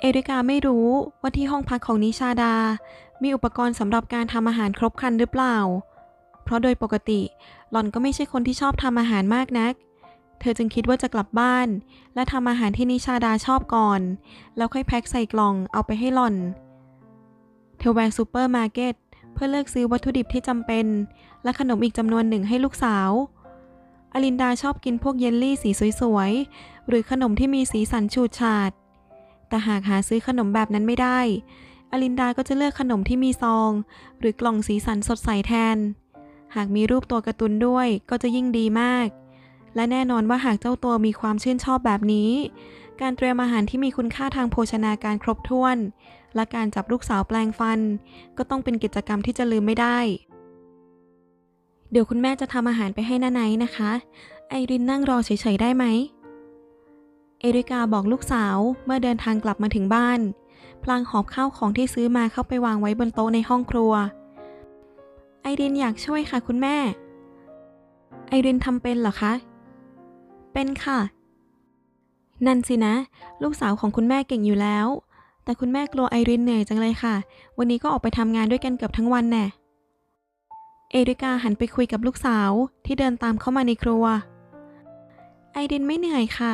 เอริกาไม่รู้ว่าที่ห้องพักของนิชาดา มีอุปกรณ์สำหรับการทำอาหารครบครันหรือเปล่า เพราะโดยปกติหล่อนก็ไม่ใช่คนที่ชอบทำอาหารมากนัก เธอจึงคิดว่าจะกลับบ้าน และทำอาหารที่นิชาดาชอบก่อน แล้วค่อยแพ็คใส่กล่องเอาไปให้หล่อน เธอแวะซูเปอร์มาร์เก็ตเพื่อเลือกซื้อวัตถุดิบที่จำเป็น และขนมอีกจำนวนหนึ่งให้ลูกสาวอลินดาชอบกินพวกเยลลี่สีสวยๆ หรือขนมที่มีสีสันฉูดฉาด แต่หากหาซื้อขนมแบบนั้นไม่ได้ อลินดาก็จะเลือกขนมที่มีซอง หรือกล่องสีสันสดใสแทน หากมีรูปตัวการ์ตูนด้วยก็จะยิ่งดีมาก และแน่นอนว่าหากเจ้าตัวมีความชื่นชอบแบบนี้ การเตรียมอาหารที่มีคุณค่าทางโภชนาการครบถ้วน และการจับลูกสาวแปลงฟัน ก็ต้องเป็นกิจกรรมที่จะลืมไม่ได้ เดี๋ยวคุณแม่จะทำอาหารไปให้นาไนนะคะ ไอรินนั่งรอเฉยๆได้ไหม เอริกาบอกลูกสาวเมื่อเดินทางกลับมาถึงบ้าน พลางหอบข้าวของที่ซื้อมาเข้าไปวางไว้บนโต๊ะในห้องครัว ไอรินอยากช่วยค่ะคุณแม่ ไอรินทำเป็นเหรอคะ เป็นค่ะ นั่นสินะ ลูกสาวของคุณแม่เก่งอยู่แล้ว แต่คุณแม่กลัวไอรินเหนื่อยจังเลยค่ะ วันนี้ก็ออกไปทำงานด้วยกันเกือบทั้งวันแน่เอริกาหันไปคุยกับลูกสาวที่เดินตามเข้ามาในครัว ไอรินไม่เหนื่อยค่ะ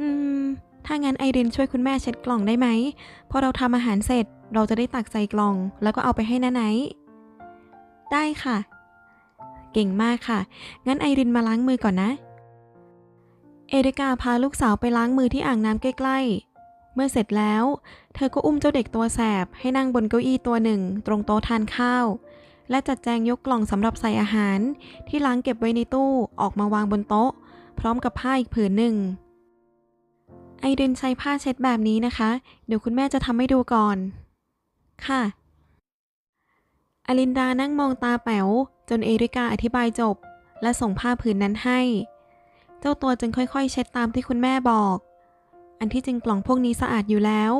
อืม ถ้างั้นไอรินช่วยคุณแม่เช็ดกล่องได้ไหม พอเราทำอาหารเสร็จเราจะได้ตักใส่กล่อง แล้วก็เอาไปให้น้าไนได้ค่ะ เก่งมากค่ะ งั้นไอรินมาล้างมือก่อนนะ เอริกาพาลูกสาวไปล้างมือที่อ่างน้ำใกล้ๆ เมื่อเสร็จแล้ว เธอก็อุ้มเจ้าเด็กตัวแสบให้นั่งบนเก้าอี้ตัวหนึ่ง ตรงโต๊ะทานข้าว และจัดแจงยกกล่องสำหรับใส่อาหาร ที่ล้างเก็บไว้ในตู้ออกมาวางบนโต๊ะ พร้อมกับผ้าอีกผืนหนึ่ง ไอรินใช้ผ้าเช็ดแบบนี้นะคะ เดี๋ยวคุณแม่จะทำให้ดูก่อน ค่ะ อลินดานั่งมองตาแป๋ว จนเอริกาอธิบายจบ และส่งผ้าผืนนั้นให้ เจ้าตัวจึงค่อยๆ เช็ดตามที่คุณแม่บอก อันที่จริงกล่องพวกนี้สะอาดอยู่แล้ว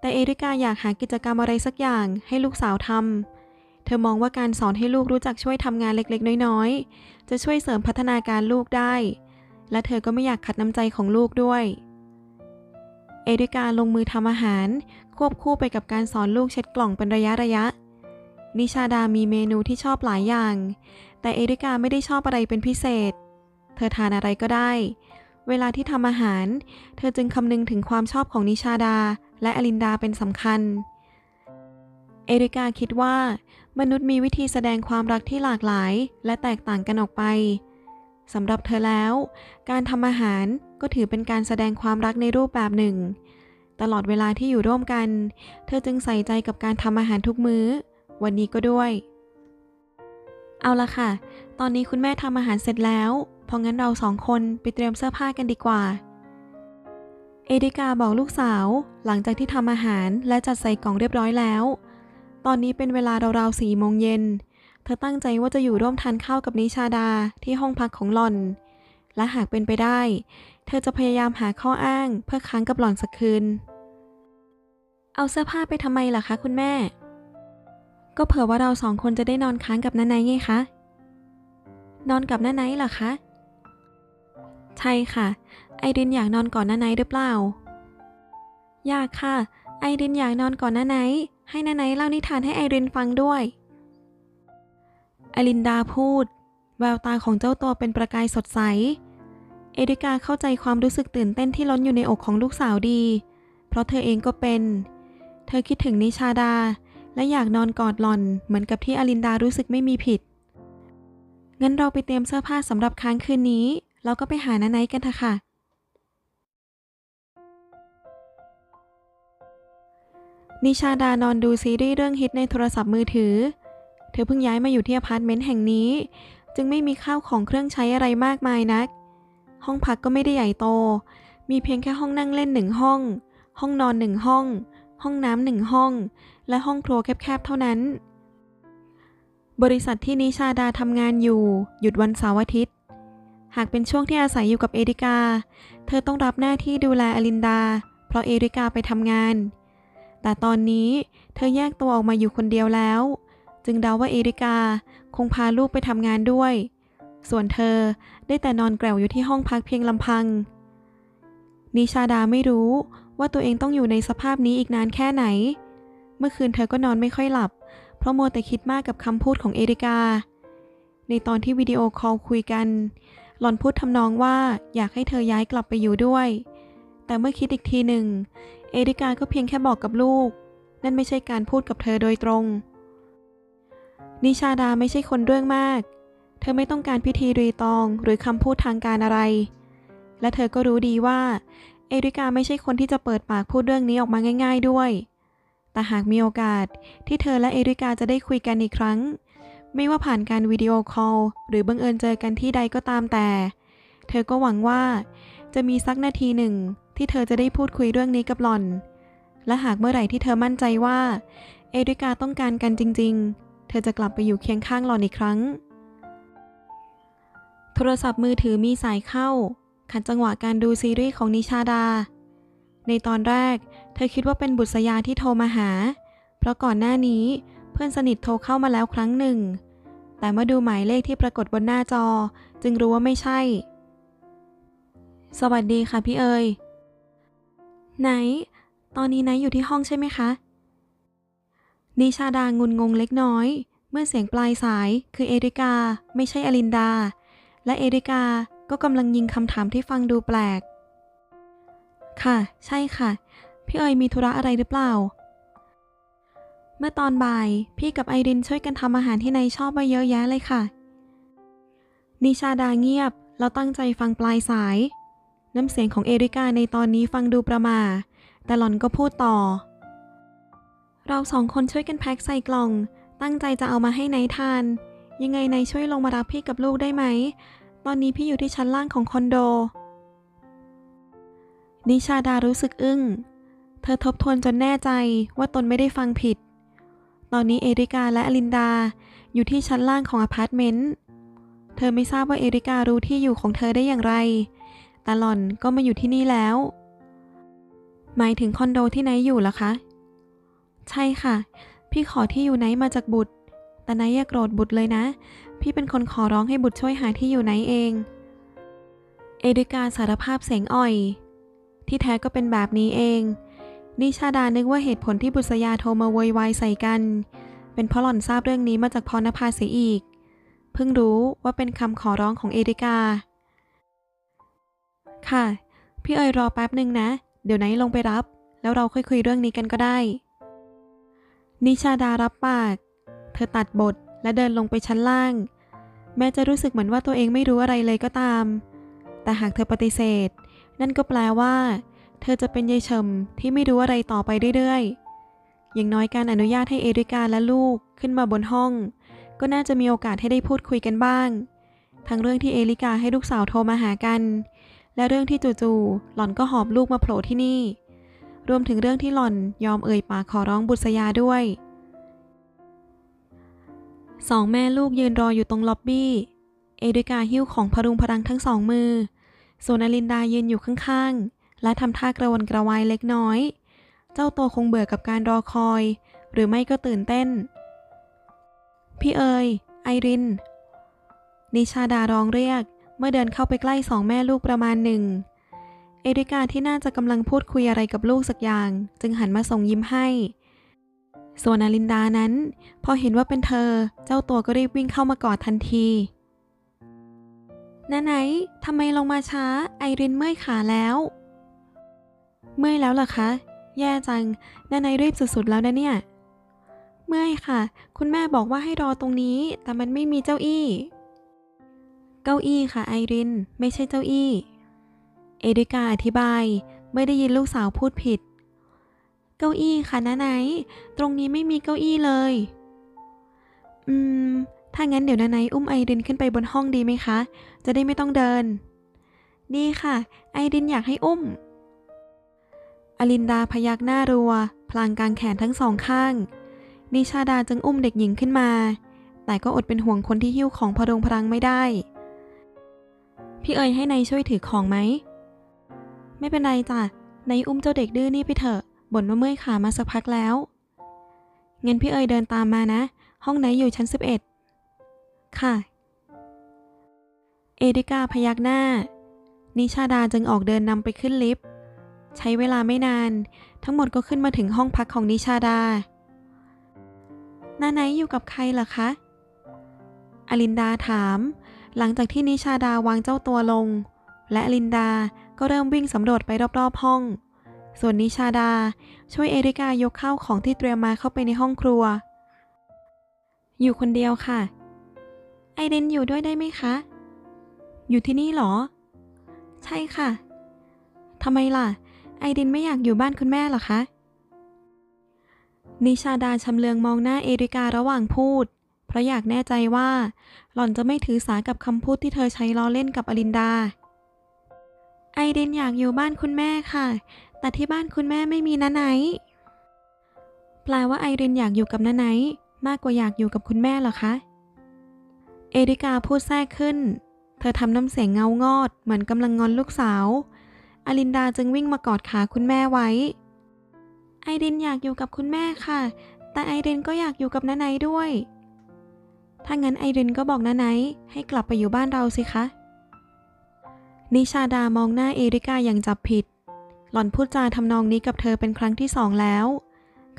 แต่เอริกาอยากหากิจกรรมอะไรสักอย่างให้ลูกสาวทำ เธอมองว่าการสอนให้ลูกรู้จักช่วยทำงานเล็กๆ น้อยๆ จะช่วยเสริมพัฒนาการลูกได้ และเธอก็ไม่อยากขัดน้ำใจของลูกด้วย เอริกาลงมือทำอาหาร ควบคู่ไปกับการสอนลูกเช็ดกล่องเป็นระยะระยะ นิชาดามีเมนูที่ชอบหลายอย่าง แต่เอริกาไม่ได้ชอบอะไรเป็นพิเศษ เธอทานอะไรก็ได้ เวลาที่ทำอาหาร เธอจึงคำนึงถึงความชอบของนิชาดาและอลินดาเป็นสำคัญ เอริกาคิดว่า มนุษย์มีวิธีแสดงความรักที่หลากหลาย และแตกต่างกันออกไปสำหรับเธอแล้ว การทำอาหาร ก็ถือเป็นการแสดงความรักในรูปแบบหนึ่ง ตลอดเวลาที่อยู่ร่วมกัน เธอจึงใส่ใจกับการทำอาหารทุกมื้อ วันนี้ก็ด้วย เอาละค่ะ ตอนนี้คุณแม่ทำอาหารเสร็จแล้วพราะงั้นเราสองคนไปเตรียมเสื้อผ้ากันดีกว่า เอดิกาบอกลูกสาว หลังจากที่ทำอาหารและจัดใส่กล่องเรียบร้อยแล้ว ตอนนี้เป็นเวลาราวๆสี่โมงเย็น เธอตั้งใจว่าจะอยู่ร่วมทานข้าวกับนิชาดาที่ห้องพักของหล่อน และหากเป็นไปได้ เธอจะพยายามหาข้ออ้างเพื่อค้างกับหล่อนสักคืน เอาเสื้อผ้าไปทำไมล่ะคะคุณแม่ ก็เผื่อว่าเราสองคนจะได้นอนค้างกับน้าไนไงคะ นอนกับน้าไนเหรอคะ ใช่ค่ะ ไอรินอยากนอนก่อนน้าไนหรือเปล่า อยากค่ะ ไอรินอยากนอนก่อนน้าไนให้น้าไนเล่านิทานให้ไอรินฟังด้วย อลินดาพูด แววตาของเจ้าตัวเป็นประกายสดใส เอริกาเข้าใจความรู้สึกตื่นเต้นที่ล้นอยู่ในอกของลูกสาวดี เพราะเธอเองก็เป็น เธอคิดถึงนิชาดา และอยากนอนกอดหล่อน เหมือนกับที่อลินดารู้สึกไม่มีผิด งั้นเราไปเตรียมเสื้อผ้าสำหรับค้างคืนนี้ แล้วก็ไปหานาไนกันเถอะค่ะ นิชาดานอนดูซีรีส์เรื่องฮิตในโทรศัพท์มือถือ เธอเพิ่งย้ายมาอยู่ที่อพาร์ตเมนต์แห่งนี้ จึงไม่มีข้าวของเครื่องใช้อะไรมากมายนัก ห้องพักก็ไม่ได้ใหญ่โต มีเพียงแค่ห้องนั่งเล่นหนึ่งห้อง ห้องนอนหนึ่งห้อง ห้องน้ำหนึ่งห้อง และห้องครัวแคบๆเท่านั้น บริษัทที่นิชาดาทำงานอยู่ หยุดวันเสาร์อาทิตย์ หากเป็นช่วงที่อาศัยอยู่กับเอริกา เธอต้องรับหน้าที่ดูแลอลินดา เพราะเอริกาไปทำงาน แต่ตอนนี้เธอแยกตัวออกมาอยู่คนเดียวแล้ว จึงเดาว่าเอริกา คงพาลูกไปทำงานด้วย ส่วนเธอได้แต่นอนแกลวอยู่ที่ห้องพักเพียงลำพัง นิชาดาไม่รู้ว่าตัวเองต้องอยู่ในสภาพนี้อีกนานแค่ไหน เมื่อคืนเธอก็นอนไม่ค่อยหลับ เพราะมัวแต่คิดมากกับคำพูดของเอริกา ในตอนที่วิดีโอคอลคุยกัน หลอนพูดทำนองว่าอยากให้เธอย้ายกลับไปอยู่ด้วย แต่เมื่อคิดอีกทีหนึ่ง เอริกาก็เพียงแค่บอกกับลูก นั่นไม่ใช่การพูดกับเธอโดยตรง นิชาดาไม่ใช่คนเรื่องมาก เธอไม่ต้องการพิธีรีตองหรือคำพูดทางการอะไร และเธอก็รู้ดีว่า เอริกาไม่ใช่คนที่จะเปิดปากพูดเรื่องนี้ออกมาง่าย ๆด้วย แต่หากมีโอกาสที่เธอและเอริกาจะได้คุยกันอีกครั้ง ไม่ว่าผ่านการวิดีโอคอลหรือบังเอิญเจอกันที่ใดก็ตามแต่ เธอก็หวังว่าจะมีสักนาทีหนึ่งที่เธอจะได้พูดคุยเรื่องนี้กับหล่อน และหากเมื่อไหร่ที่เธอมั่นใจว่า เอริกาต้องการกันจริง ๆ เธอจะกลับไปอยู่เคียงข้างหลอนอีกครั้ง โทรศัพท์มือถือมีสายเข้า ขัดจังหวะการดูซีรีส์ของนิชาดา ในตอนแรก เธอคิดว่าเป็นบุษยาที่โทรมาหา เพราะก่อนหน้านี้เพื่อนสนิทโทรเข้ามาแล้วครั้งหนึ่ง แต่เมื่อดูหมายเลขที่ปรากฏบนหน้าจอ จึงรู้ว่าไม่ใช่ สวัสดีค่ะพี่เอ๋ยไหน ตอนนี้ไนท์อยู่ที่ห้องใช่ไหมคะ นิชาดางุนงงเล็กน้อย เมื่อเสียงปลายสายคือเอริกา ไม่ใช่อลินดา และเอริกาก็กำลังยิงคำถามที่ฟังดูแปลก ค่ะ ใช่ค่ะ พี่เอ๋ยมีธุระอะไรหรือเปล่า เมื่อตอนบ่าย พี่กับไอรินช่วยกันทำอาหารที่นายชอบไว้เยอะแยะเลยค่ะ นิชาดาเงียบ แล้วตั้งใจฟังปลายสาย น้ำเสียงของเอริกาในตอนนี้ฟังดูประมา แต่หล่อนก็พูดต่อ เราสองคนช่วยกันแพ็คใส่กล่อง ตั้งใจจะเอามาให้นายทาน ยังไงนายช่วยลงมารับพี่กับลูกได้ไหม ตอนนี้พี่อยู่ที่ชั้นล่างของคอนโด นิชาดารู้สึกอึ้ง เธอทบทวนจนแน่ใจว่าตนไม่ได้ฟังผิด ตอนนี้เอริกาและอลินดาอยู่ที่ชั้นล่างของอพาร์ตเมนต์ เธอไม่ทราบว่าเอริการู้ที่อยู่ของเธอได้อย่างไร แต่หล่อนก็มาอยู่ที่นี่แล้ว หมายถึงคอนโดที่นท์อยู่เหรอคะ ใช่ค่ะ พี่ขอที่อยู่ไนมาจากบุตร แต่นท์อย่าโกรธบุตรเลยนะ พี่เป็นคนขอร้องให้บุตรช่วยหาที่อยู่ไนเอง เอริกาสารภาพเสียงอ่อย ที่แท้ก็เป็นแบบนี้เอง นิชาดานึกว่าเหตุผลที่บุษยาโทรมาโวยวายใส่กัน เป็นเพราะหล่อนทราบเรื่องนี้มาจากพรณภาเสียอีก เพิ่งรู้ว่าเป็นคำขอร้องของเอริกา ค่ะ พี่เอ๋ยรอแป๊บหนึ่งนะ เดี๋ยวไนท์ลงไปรับ แล้วเราค่อยคุยเรื่องนี้กันก็ได้ นิชาดารับปาก เธอตัดบทและเดินลงไปชั้นล่าง แม้จะรู้สึกเหมือนว่าตัวเองไม่รู้อะไรเลยก็ตาม แต่หากเธอปฏิเสธ นั่นก็แปลว่า เธอจะเป็นยายเฉมที่ไม่รู้อะไรต่อไปเรื่อยๆ อย่างน้อยการอนุญาตให้เอริกาและลูกขึ้นมาบนห้อง ก็น่าจะมีโอกาสให้ได้พูดคุยกันบ้าง ทั้งเรื่องที่เอริกาให้ลูกสาวโทรมาหากัน และเรื่องที่จู่ๆหล่อนก็หอบลูกมาโผล่ที่นี่ รวมถึงเรื่องที่หล่อนยอมเอ่ยปากขอร้องบุษยาด้วยสองแม่ลูกยืนรออยู่ตรงล็อบบี้ เอริกาหิ้วของพรุงพรังทั้งสองมือ ส่วนอลินดายืนอยู่ข้างๆ และทำท่ากระวนกระวายเล็กน้อย เจ้าตัวคงเบื่อกับการรอคอย หรือไม่ก็ตื่นเต้น พี่เอ๋ยไอริน นิชาดาร้องเรียก เมื่อเดินเข้าไปใกล้สองแม่ลูกประมาณหนึ่ง เอริกาที่น่าจะกำลังพูดคุยอะไรกับลูกสักอย่าง จึงหันมาส่งยิ้มให้ ส่วนอลินดานั้น พอเห็นว่าเป็นเธอ เจ้าตัวก็รีบวิ่งเข้ามากอดทันทีนาไหนทำไมลงมาช้า ไอรินเมื่อยขาแล้ว เมื่อยแล้วเหรอคะ แย่จังนาไหนรีบสุดๆแล้วนะเนี่ย เมื่อยค่ะ คุณแม่บอกว่าให้รอตรงนี้ แต่มันไม่มีเจ้าอี้ เก้าอี้ค่ะไอริน ไม่ใช่เจ้าอี้ เอริกาอธิบาย ไม่ได้ยินลูกสาวพูดผิด เก้าอี้ค่ะนะไหน ตรงนี้ไม่มีเก้าอี้เลย อืม ถ้างั้นเดี๋ยวนาไนอุ้มไอรินขึ้นไปบนห้องดีไหมคะ จะได้ไม่ต้องเดิน ดีค่ะ ไอรินอยากให้อุ้ม อลินดาพยักหน้ารัว พลางกางแขนทั้งสองข้าง นิชาดาจึงอุ้มเด็กหญิงขึ้นมา แต่ก็อดเป็นห่วงคนที่หิ้วของพรุงพรังไม่ได้ พี่เอ๋ยให้นายช่วยถือของไหม ไม่เป็นไรจ้ะนายอุ้มเจ้าเด็กดื้อนี่ไปเถอะบ่นว่าเมื่อยขามาสักพักแล้วเงั้นพี่เอ๋ยเดินตามมานะ ห้องไหนอยู่ชั้น 11 ค่ะ เอริกาพยักหน้า นิชาดาจึงออกเดินนำไปขึ้นลิฟต์ ใช้เวลาไม่นาน ทั้งหมดก็ขึ้นมาถึงห้องพักของนิชาดา นาไนอยู่กับใครเหรอคะ อลินดาถาม หลังจากที่นิชาดาวางเจ้าตัวลง และอลินดา ก็เริ่มวิ่งสำรวจไปรอบๆห้อง ส่วนนิชาดาช่วยเอริกายกข้าวของที่เตรียมมาเข้าไปในห้องครัว อยู่คนเดียวค่ะ ไอเดนอยู่ด้วยได้ไหมคะ อยู่ที่นี่เหรอ ใช่ค่ะทำไมล่ะ ไอเดนไม่อยากอยู่บ้านคุณแม่เหรอคะ นิชาดาชำเลืองมองหน้าเอริการะหว่างพูด เพราะอยากแน่ใจว่า หล่อนจะไม่ถือสากับคำพูดที่เธอใช้ล้อเล่นกับอลินดา ไอเดนอยากอยู่บ้านคุณแม่ค่ะ แต่ที่บ้านคุณแม่ไม่มีนาไนแปลว่าไอเดนอยากอยู่กับนาไนมากกว่าอยากอยู่กับคุณแม่เหรอคะ เอริกาพูดแทรกขึ้น เธอทำน้ำเสียงเงางอด เหมือนกำลังงอนลูกสาว อลินดาจึงวิ่งมากอดขาคุณแม่ไว้ ไอเดนอยากอยู่กับคุณแม่ค่ะ แต่ไอเดนก็อยากอยู่กับนาไนด้วย ถ้างั้นไอเดนก็บอกนาไนให้กลับไปอยู่บ้านเราสิคะ นิชาดามองหน้าเอริกาอย่างจับผิด หล่อนพูดจาทำนองนี้กับเธอเป็นครั้งที่สองแล้ว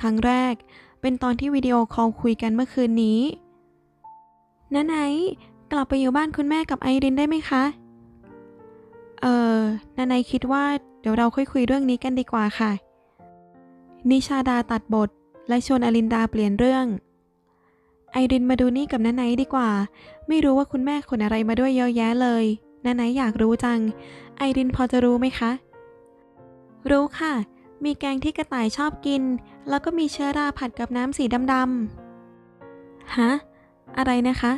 ครั้งแรกเป็นตอนที่วิดีโอคอลคุยกันเมื่อคืนนี้นาไนกลับไปอยู่บ้านคุณแม่กับไอรินได้ไหมคะ เออนาไนคิดว่าเดี๋ยวเราค่อยคุยเรื่องนี้กันดีกว่าค่ะ นิชาดาตัดบท และชวนอลินดาเปลี่ยนเรื่อง ไอรินมาดูนี่กับนาไนดีกว่า ไม่รู้ว่าคุณแม่ขนอะไรมาด้วยเยอะแยะเลย นาไนท์อยากรู้จัง ไอรินพอจะรู้ไหมคะ รู้ค่ะ มีแกงที่กระต่ายชอบกิน แล้วก็มีเชื้อราผัดกับน้ำสีดำๆ ฮะ อะไรนะคะ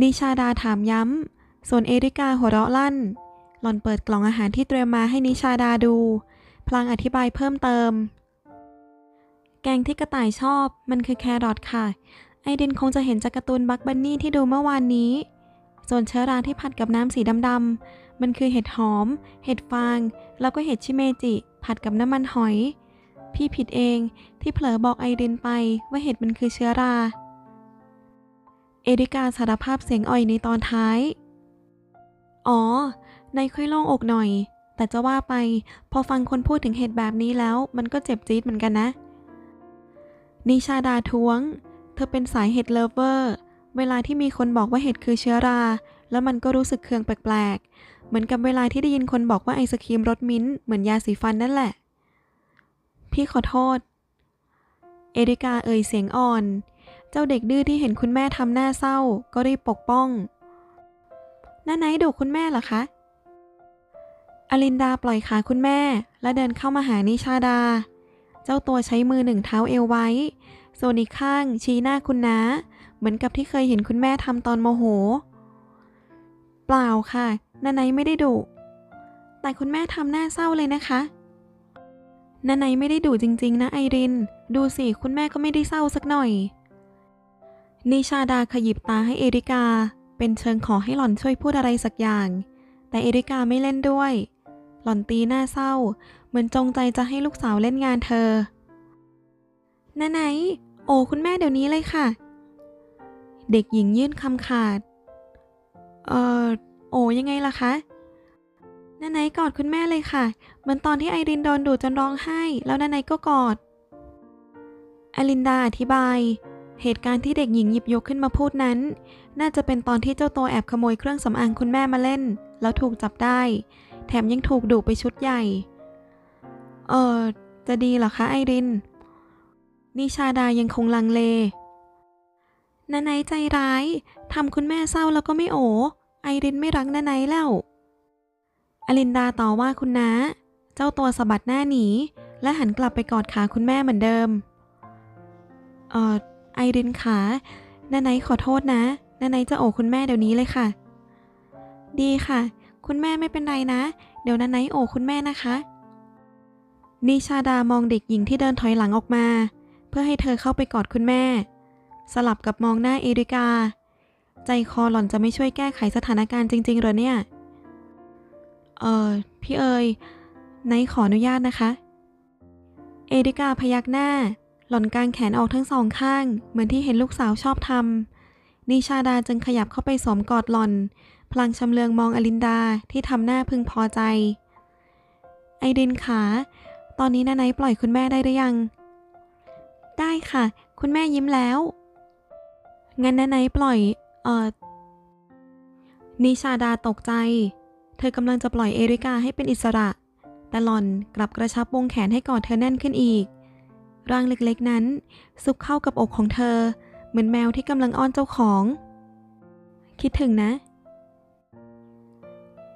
นิชาดาถามย้ำ ส่วนเอริกาหัวเราะลั่น หล่อนเปิดกล่องอาหารที่เตรียมมาให้นิชาดาดู พลางอธิบายเพิ่มเติม แกงที่กระต่ายชอบ มันคือแครอทค่ะ ไอเดนคงจะเห็นจากการ์ตูนบักบันนี่ที่ดูเมื่อวานนี้ ส่วนเชื้อราที่ผัดกับน้ำสีดำๆ มันคือเห็ดหอม เห็ดฟาง แล้วก็เห็ดชิเมจิ ผัดกับน้ำมันหอย พี่ผิดเองที่เผลอบอกไอรินไปว่าเห็ดมันคือเชื้อรา เอริกาสารภาพเสียงอ่อยในตอนท้าย อ๋อ ในค่อยโล่งอกหน่อย แต่จะว่าไป พอฟังคนพูดถึงเห็ดแบบนี้แล้ว มันก็เจ็บจี๊ดเหมือนกันนะ นิชาดาท้วง เธอเป็นสายเห็ดเลิฟเวอร์ เวลาที่มีคนบอกว่าเห็ดคือเชื้อรา แล้วมันก็รู้สึกเคืองแปลกๆ เหมือนกับเวลาที่ได้ยินคนบอกว่าไอศครีมรสมิ้นท์เหมือนยาสีฟันนั่นแหละ พี่ขอโทษ เอริกาเอ่ยเสียงอ่อน เจ้าเด็กดื้อที่เห็นคุณแม่ทำหน้าเศร้า ก็รีบปกป้องน้าไนดุคุณแม่เหรอคะ อลินดาปล่อยขาคุณแม่ และเดินเข้ามาหานิชาดา เจ้าตัวใช้มือหนึ่งเท้าเอวไว้ ส่วนอีกข้างชี้หน้าคุณน้า เหมือนกับที่เคยเห็นคุณแม่ทำตอนโมโห เปล่าค่ะ นาไนไม่ได้ดุ แต่คุณแม่ทำหน้าเศร้าเลยนะคะ นาไนไม่ได้ดุจริง ๆ นะไอริน ดูสิ คุณแม่ก็ไม่ได้เศร้าสักหน่อย นิชาดาขยิบตาให้เอริกา เป็นเชิงขอให้หล่อนช่วยพูดอะไรสักอย่าง แต่เอริกาไม่เล่นด้วย หล่อนตีหน้าเศร้า เหมือนจงใจจะให้ลูกสาวเล่นงานเธอนาไนโอ้คุณแม่เดี๋ยวนี้เลยค่ะ เด็กหญิงยื่นคำขาด เอ่อ โอยังไงล่ะคะนาไนกอดคุณแม่เลยค่ะ เหมือนตอนที่ไอรินโดนดูดจนร้องไห้ แล้วนาไนก็กอด อลินดาอธิบาย เหตุการณ์ที่เด็กหญิงหยิบยกขึ้นมาพูดนั้น น่าจะเป็นตอนที่เจ้าตัวแอบขโมยเครื่องสำอางคุณแม่มาเล่น แล้วถูกจับได้ แถมยังถูกดุไปชุดใหญ่ เออจะดีเหรอคะไอริน นิชาดายังคงลังเล นาไนใจร้ายทำคุณแม่เศร้าแล้วก็ไม่โอไอรินไม่รักนาไนแล้ว อลินดาต่อว่าคุณน้า เจ้าตัวสะบัดหน้าหนี และหันกลับไปกอดขาคุณแม่เหมือนเดิม เอ่อ ไอรินขานาไนขอโทษนะนาไนจะโอบคุณแม่เดี๋ยวนี้เลยค่ะ ดีค่ะ คุณแม่ไม่เป็นไรนะ เดี๋ยวนาไนโอบคุณแม่นะคะนิชาดามองเด็กหญิงที่เดินถอยหลังออกมา เพื่อให้เธอเข้าไปกอดคุณแม่ สลับกับมองหน้าเอริกา ใจคอหล่อนจะไม่ช่วยแก้ไขสถานการณ์จริง ๆ เหรอเนี่ย เออพี่เอ๋ยไนขออนุญาตนะคะ เอริกาพยักหน้า หล่อนกางแขนออกทั้งสองข้าง เหมือนที่เห็นลูกสาวชอบทำนิชาดาจึงขยับเข้าไปสวมกอดหล่อน พลางชำเลืองมองอลินดาที่ทำหน้าพึงพอใจ ไอรินขา ตอนนี้นาไนปล่อยคุณแม่ได้หรือยัง ได้ค่ะ คุณแม่ยิ้มแล้ว งั้นนาไนปล่อย เอ่อ นิชาดาตกใจ เธอกำลังจะปล่อยเอริกาให้เป็นอิสระ แต่หล่อนกลับกระชับวงแขนให้กอดเธอแน่นขึ้นอีก ร่างเล็กๆนั้น ซุกเข้ากับอกของเธอ เหมือนแมวที่กำลังอ้อนเจ้าของ คิดถึงนะ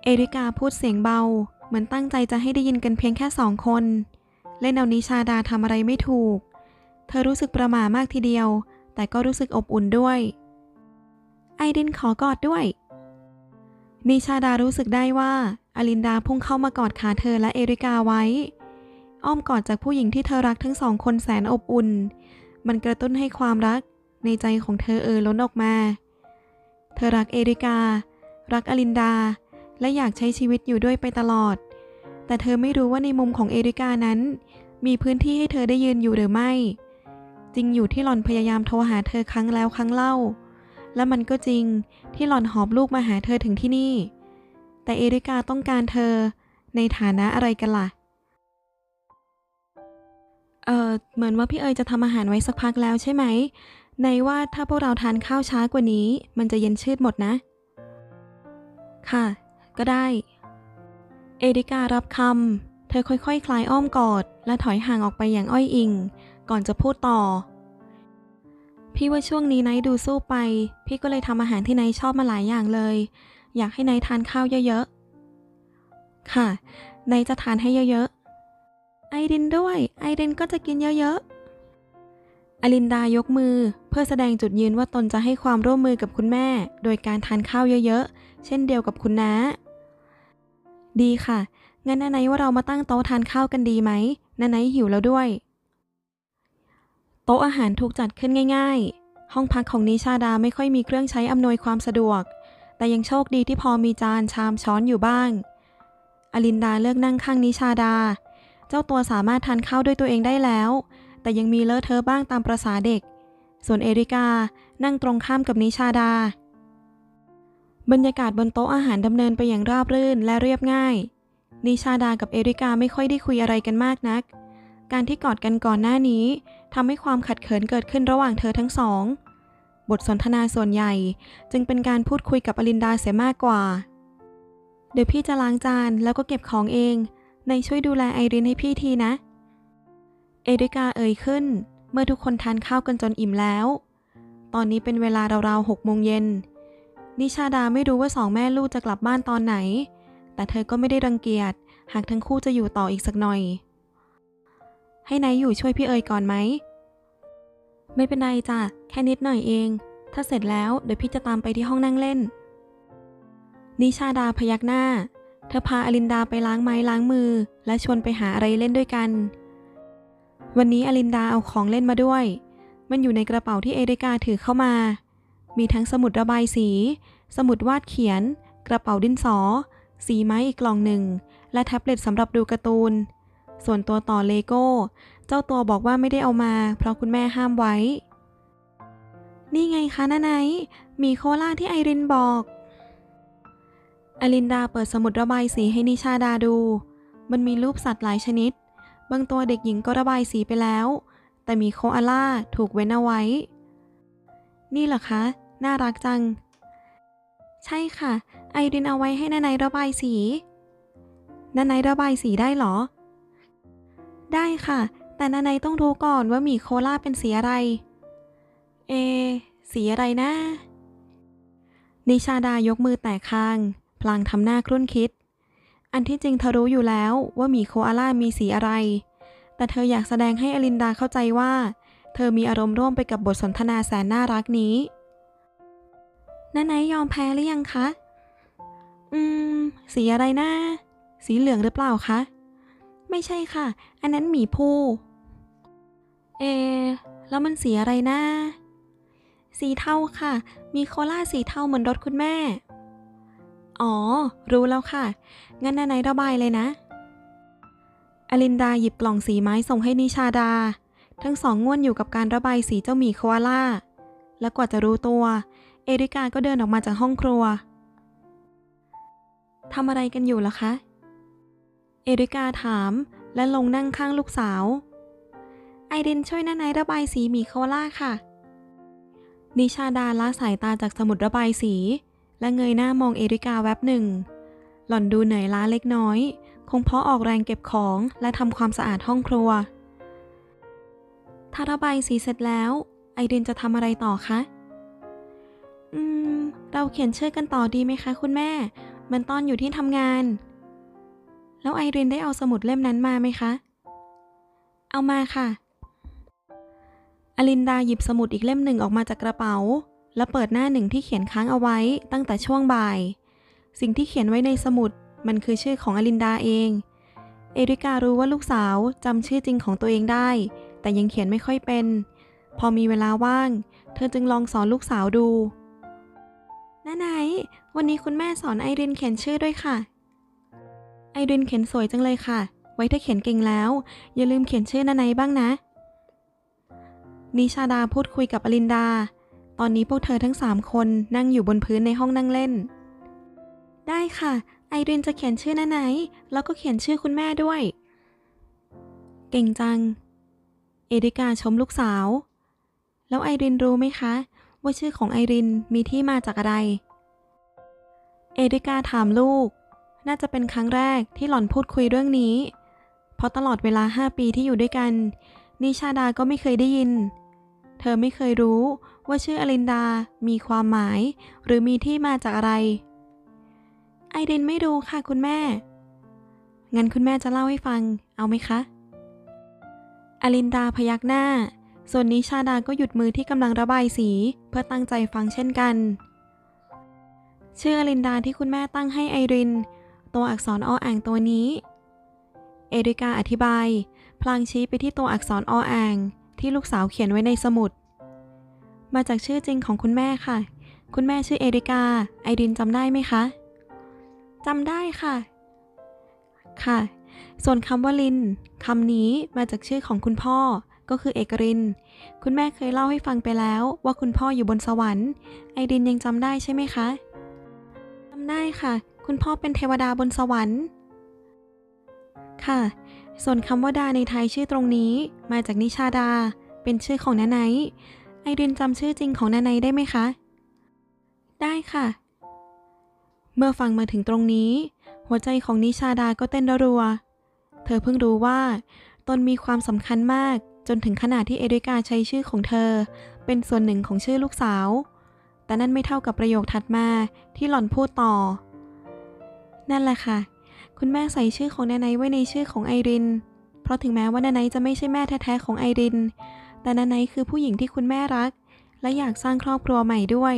เอริกาพูดเสียงเบา เหมือนตั้งใจจะให้ได้ยินกันเพียงแค่สองคนเล่นเอานิชาดาทำอะไรไม่ถูก เธอรู้สึกประหม่ามากทีเดียว แต่ก็รู้สึกอบอุ่นด้วย ไอดินขอกอดด้วย นิชาดารู้สึกได้ว่าอลินดาพุ่งเข้ามากอดขาเธอและเอริกาไว้ อ้อมกอดจากผู้หญิงที่เธอรักทั้งสองคนแสนอบอุ่น มันกระตุ้นให้ความรักในใจของเธอเอ่อล้นออกมา เธอรักเอริกา รักอลินดา และอยากใช้ชีวิตอยู่ด้วยไปตลอด แต่เธอไม่รู้ว่าในมุมของเอริกานั้น มีพื้นที่ให้เธอได้ยืนอยู่หรือไม่ จริงอยู่ที่หล่อนพยายามโทรหาเธอครั้งแล้วครั้งเล่า และมันก็จริงที่หล่อนหอบลูกมาหาเธอถึงที่นี่ แต่เอริกาต้องการเธอในฐานะอะไรกันล่ะ เออเหมือนว่าพี่เอ๋ยจะทำอาหารไว้สักพักแล้วใช่ไหม ในว่าถ้าพวกเราทานข้าวช้ากว่านี้ มันจะเย็นชืดหมดนะ ค่ะ ก็ได้ เอริการับคำเธอค่อยๆคคลายอ้อมกอด และถอยห่างออกไปอย่างอ้อยอิง ก่อนจะพูดต่อ พี่ว่าช่วงนี้ไนท์ดูสู้ไป พี่ก็เลยทำอาหารที่ไนท์ชอบมาหลายอย่างเลย อยากให้ไนท์ทานข้าวเยอะๆ ค่ะ ไนท์จะทานให้เยอะๆ ไอรินด้วย ไอรินก็จะกินเยอะๆ อลินดายกมือเพื่อแสดงจุดยืนว่าตนจะให้ความร่วมมือกับคุณแม่ โดยการทานข้าวเยอะๆ เช่นเดียวกับคุณน้า ดีค่ะงั้นนาไนว่าเรามาตั้งโต๊ะทานข้าวกันดีไหมนาไนหิวแล้วด้วย โต๊ะอาหารถูกจัดขึ้นง่ายๆ ห้องพักของนิชาดาไม่ค่อยมีเครื่องใช้อำนวยความสะดวก แต่ยังโชคดีที่พอมีจานชามช้อนอยู่บ้าง อลินดาเลือกนั่งข้างนิชาดา เจ้าตัวสามารถทานข้าวด้วยตัวเองได้แล้ว แต่ยังมีเลอะเทอะบ้างตามประษาเด็ก ส่วนเอริกานั่งตรงข้ามกับนิชาดา บรรยากาศบนโต๊ะอาหารดำเนินไปอย่างราบรื่นและเรียบง่าย นิชาดากับเอริกาไม่ค่อยได้คุยอะไรกันมากนัก การที่กอดกันก่อนหน้านี้ ทำให้ความขัดเขินเกิดขึ้นระหว่างเธอทั้งสอง บทสนทนาส่วนใหญ่จึงเป็นการพูดคุยกับอลินดาเสียมากกว่า เดี๋ยวพี่จะล้างจานแล้วก็เก็บของเอง ในช่วยดูแลไอรินให้พี่ทีนะ เอริกาเอ่ยขึ้น เมื่อทุกคนทานข้าวกันจนอิ่มแล้ว ตอนนี้เป็นเวลาราวๆหกโมงเย็น นิชาดาไม่รู้ว่าสองแม่ลูกจะกลับบ้านตอนไหน แต่เธอก็ไม่ได้รังเกียจ หากทั้งคู่จะอยู่ต่ออีกสักหน่อย ให้นายอยู่ช่วยพี่เอ๋ยก่อนไหม ไม่เป็นไรจ้ะ แค่นิดหน่อยเอง ถ้าเสร็จแล้วเดี๋ยวพี่จะตามไปที่ห้องนั่งเล่น นิชาดาพยักหน้า เธอพาอลินดาไปล้างไม้ล้างมือ และชวนไปหาอะไรเล่นด้วยกัน วันนี้อลินดาเอาของเล่นมาด้วย มันอยู่ในกระเป๋าที่เอริกาถือเข้ามา มีทั้งสมุดระบายสี สมุดวาดเขียน กระเป๋าดินสอ สีไม้อีกกล่องหนึ่ง และแท็บเล็ตสำหรับดูการ์ตูน ส่วนตัวต่อเลโก้ เจ้าตัวบอกว่าไม่ได้เอามา เพราะคุณแม่ห้ามไว้ นี่ไงคะน้าไนมีโคลาที่ไอรินบอก อลินดาเปิดสมุดระบายสีให้นิชาดาดู มันมีรูปสัตว์หลายชนิด บางตัวเด็กหญิงก็ระบายสีไปแล้ว แต่มีโคอาล่าถูกเว้นเอาไว้ นี่เหรอคะ น่ารักจัง ใช่ค่ะ ไอรินเอาไว้ให้นาไนท์ระบายสีนาไนท์ระบายสีได้เหรอ ได้ค่ะ แต่นาไนต้องรู้ก่อนว่าหมีโคล่าเป็นสีอะไร เอ สีอะไรนะ นิชาดายกมือแตะคาง พลางทำหน้าครุ่นคิด อันที่จริงเธอรู้อยู่แล้วว่าหมีโคอาล่ามีสีอะไร แต่เธออยากแสดงให้อลินดาเข้าใจว่า เธอมีอารมณ์ร่วมไปกับบทสนทนาแสนน่ารักนี้นาไนยอมแพ้หรือยังคะ อืม สีอะไรนะ สีเหลืองหรือเปล่าคะ ไม่ใช่ค่ะ อันนั้นหมีภูเอ แล้วมันสีอะไรนะ สีเทาค่ะ มีโคล่าสีเทาเหมือนรถคุณแม่ อ๋อ รู้แล้วค่ะ งั้นนาไนท์ระบายเลยนะ อลินดาหยิบกล่องสีไม้ส่งให้นิชาดา ทั้งสองง่วนอยู่กับการระบายสีเจ้าหมีโคอาล่า และกว่าจะรู้ตัว เอริกาก็เดินออกมาจากห้องครัวทำอะไรกันอยู่ล่ะคะ เอริกาถาม และลงนั่งข้างลูกสาว ไอรินช่วยนาไนระบายสีหมีโคล่าค่ะ นิชาดาละสายตาจากสมุดระบายสี และเงยหน้ามองเอริกาแวบหนึ่ง หล่อนดูเหนื่อยล้าเล็กน้อย คงเพราะออกแรงเก็บของและทำความสะอาดห้องครัว ถ้าระบายสีเสร็จแล้ว ไอรินจะทำอะไรต่อคะ อืม เราเขียนเชื่อกันต่อดีไหมคะ คุณแม่ มันตอนอยู่ที่ทำงาน แล้วไอรินได้เอาสมุดเล่มนั้นมาไหมคะ เอามาค่ะ อลินดาหยิบสมุดอีกเล่มหนึ่งออกมาจากกระเป๋า แล้วเปิดหน้าหนึ่งที่เขียนค้างเอาไว้ตั้งแต่ช่วงบ่าย สิ่งที่เขียนไว้ในสมุดมันคือชื่อของอลินดาเอง เอริการู้ว่าลูกสาวจำชื่อจริงของตัวเองได้ แต่ยังเขียนไม่ค่อยเป็น พอมีเวลาว่าง เธอจึงลองสอนลูกสาวดูน้าไหน วันนี้คุณแม่สอนไอรินเขียนชื่อด้วยค่ะ ไอรินเขียนสวยจังเลยค่ะ ไว้ถ้าเขียนเก่งแล้ว อย่าลืมเขียนชื่อนาไนบ้างนะ นิชาดาพูดคุยกับอลินดา ตอนนี้พวกเธอทั้งสามคนนั่งอยู่บนพื้นในห้องนั่งเล่น ได้ค่ะ ไอรินจะเขียนชื่อนาไนแล้วก็เขียนชื่อคุณแม่ด้วย เก่งจัง เอริกาชมลูกสาว แล้วไอรินรู้ไหมคะ ว่าชื่อของไอรินมีที่มาจากอะไร เอริกาถามลูก น่าจะเป็นครั้งแรกที่หล่อนพูดคุยเรื่องนี้ เพราะตลอดเวลาห้าปีที่อยู่ด้วยกัน นิชาดาก็ไม่เคยได้ยิน เธอไม่เคยรู้ว่าชื่ออลินดา มีความหมาย หรือมีที่มาจากอะไร ไอรินไม่รู้ค่ะคุณแม่ งั้นคุณแม่จะเล่าให้ฟัง เอาไหมคะ อลินดาพยักหน้า ส่วนนิชาดาก็หยุดมือที่กำลังระบายสี เพื่อตั้งใจฟังเช่นกันชื่ออลินดาที่คุณแม่ตั้งให้ไอริน ตัวอักษรออ่างตัวนี้ เอริกาอธิบาย พลางชี้ไปที่ตัวอักษรออ่าง ที่ลูกสาวเขียนไว้ในสมุด มาจากชื่อจริงของคุณแม่ค่ะ คุณแม่ชื่อเอริกา ไอรินจำได้ไหมคะจำได้ค่ะ ค่ะ ส่วนคำว่าลินคำนี้มาจากชื่อของคุณพ่อ ก็คือเอกริน คุณแม่เคยเล่าให้ฟังไปแล้วว่าคุณพ่ออยู่บนสวรรค์ ไอรินยังจำได้ใช่ไหมคะจำได้ค่ะ คุณพ่อเป็นเทวดาบนสวรรค์ ค่ะ ส่วนคำว่าดาในไทยชื่อตรงนี้ มาจากนิชาดา เป็นชื่อของนาไนไอรินจำชื่อจริงของนาไนได้ไหมคะ ได้ค่ะ เมื่อฟังมาถึงตรงนี้ หัวใจของนิชาดาก็เต้นรัว เธอเพิ่งรู้ว่า ตนมีความสำคัญมากจนถึงขนาดที่เอริกาใช้ชื่อของเธอ เป็นส่วนหนึ่งของชื่อลูกสาว แต่นั่นไม่เท่ากับประโยคถัดมาที่หล่อนพูดต่อ นั่นแหละค่ะ คุณแม่ใส่ชื่อของนาไนไว้ในชื่อของไอริน เพราะถึงแม้ว่านาไนจะไม่ใช่แม่แท้ๆของไอริน แต่นาไนคือผู้หญิงที่คุณแม่รัก และอยากสร้างครอบครัวใหม่ด้วย